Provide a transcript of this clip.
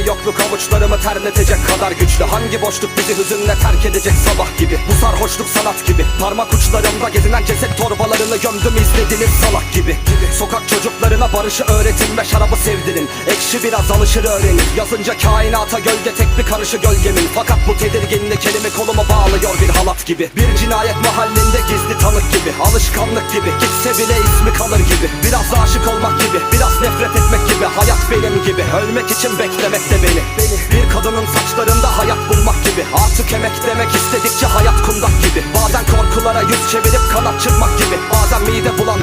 Hangi yokluk avuçlarımı terletecek kadar güçlü. Hangi boşluk bizi hüzünle terk edecek sabah gibi? Bu sarhoşluk sanat gibi. Parmak uçlarımda gezinen ceset torbalarını gömdüm izlediniz salak gibi. Sokak çocuklarına barışı öğretin ve şarabı sevdirin. Ekşi biraz alışır öğrenir Yazınca kainata gölge tek bir karışı gölgemin. Fakat bu tedirginlik elimi koluma bağlıyor bir halat gibi. Bir cinayet mahallinde gizli tanık gibi. Alışkanlık gibi. Gitse bile ismi kalır gibi. Biraz aşık olmak gibi. Biraz nefret benim gibi ölmek için beklemek de beni. Bir kadının saçlarında hayat bulmak gibi. Artık emek demek istedikçe hayat kundak gibi. Bazen korkulara yüz çevirip kanat çırpmak gibi. Bazen mide bulan